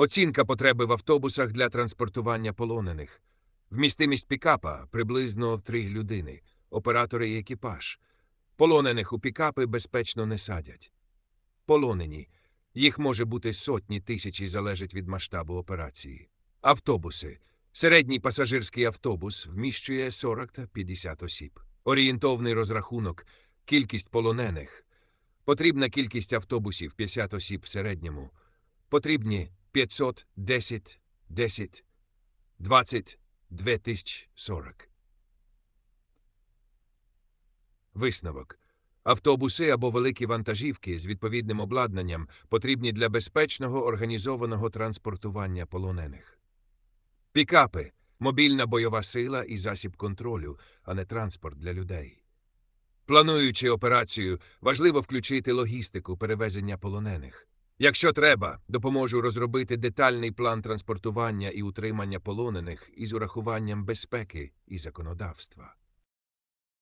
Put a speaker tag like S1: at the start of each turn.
S1: Оцінка потреби в автобусах для транспортування полонених. Вмістимість пікапа приблизно три людини, оператори і екіпаж. Полонених у пікапи безпечно не садять. Полонені. Їх може бути сотні тисячі, залежить від масштабу операції. Автобуси. Середній пасажирський автобус вміщує 40 та 50 осіб. Орієнтовний розрахунок. Кількість полонених. Потрібна кількість автобусів 50 осіб в середньому. Потрібні 500, 10, 10, 20, 2040. Висновок. Автобуси або великі вантажівки з відповідним обладнанням потрібні для безпечного організованого транспортування полонених. Пікапи мобільна бойова сила і засіб контролю, а не транспорт для людей. Плануючи операцію, важливо включити логістику перевезення полонених. Якщо треба, допоможу розробити детальний план транспортування і утримання полонених із урахуванням безпеки і законодавства.